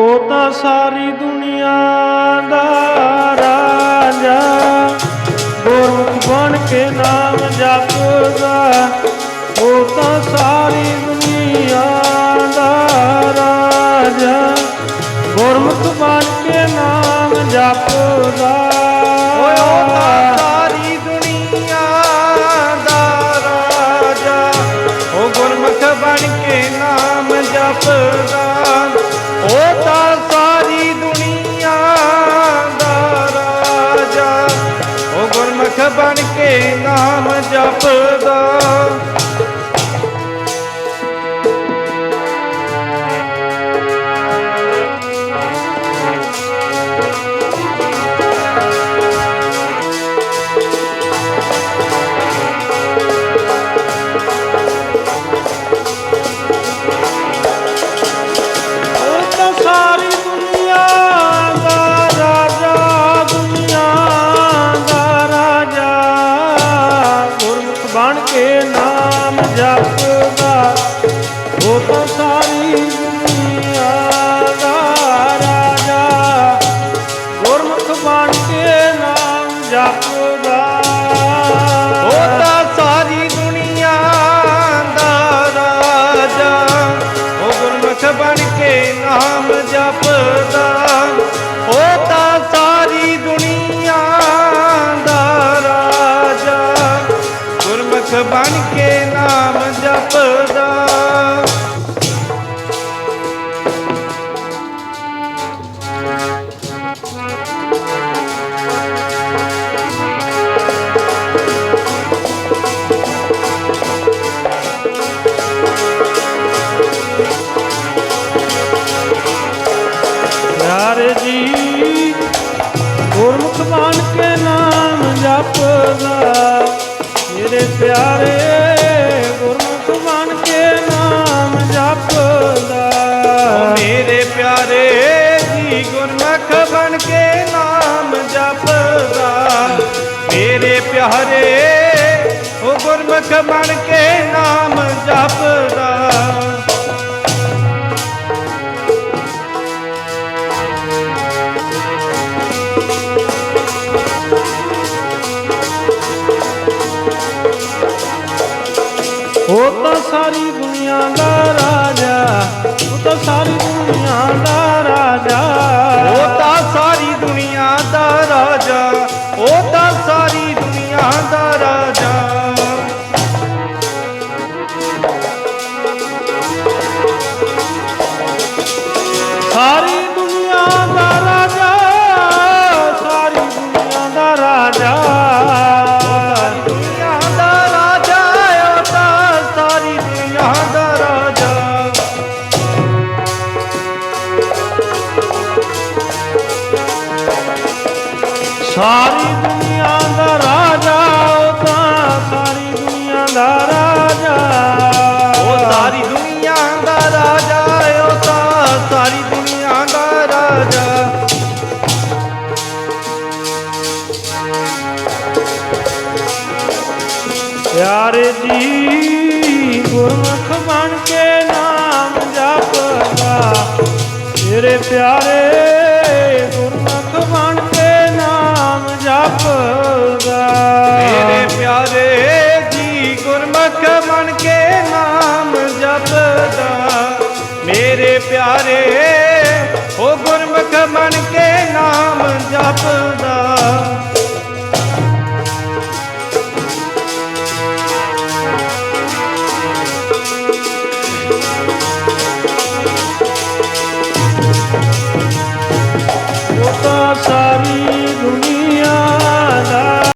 ਉਹ ਤਾਂ ਸਾਰੀ ਦੁਨੀਆ ਦਾ ਰਾਜਾ। ਗੁਰਮੁਖ ਬਣ ਕੇ ਨਾਮ ਜਪਦਾ। ਉਹ ਤਾਂ ਸਾਰੀ ਦੁਨੀਆ ਦਾ ਰਾਜਾ। ਗੁਰਮੁਖ ਬਣ ਕੇ ਨਾਮ ਜਪਦਾ। ਓਏ ਉਹ ਤਾਂ ਸਾਰੀ ਦੁਨੀਆ ਦਾ ਰਾਜਾ। ਉਹ ਗੁਰਮੁਖ ਬਣ ਕੇ ਨਾਮ ਜਪਦਾ। ਉਹ ਜਪਦਾ ਬਣ ਕੇ ਨਾਮ ਜਪਦਾ। ਪਿਆਰੇ, ਗੁਰਮੁਖ ਬਣ ਕੇ ਨਾਮ ਜਪਦਾ। ਮੇਰੇ ਪਿਆਰੇ ਜੀ, ਗੁਰਮੁਖ ਬਣ ਕੇ ਨਾਮ ਜਪਦਾ। ਮੇਰੇ ਪਿਆਰੇ ਉਹ ਗੁਰਮੁਖ ਬਣ ਕੇ ਸਾਰੀ ਦੁਨੀਆ ਦਾ ਰਾਜਾ, ਉਹ ਤਾਂ ਸਾਰੀ ਦੁਨੀਆ ਦਾ ਰਾਜਾ। ਉਹ ਸਾਰੀ ਦੁਨੀਆ ਦਾ ਰਾਜਾ ਉਹ ਤਾਂ ਸਾਰੀ ਦੁਨੀਆ ਦਾ ਰਾਜਾ। ਪਿਆਰੇ ਜੀ, ਗੁਰਮੁਖ ਬਣ ਕੇ ਨਾਮ ਜਪਦਾ। ਤੇਰੇ ਪਿਆਰੇ प्यारे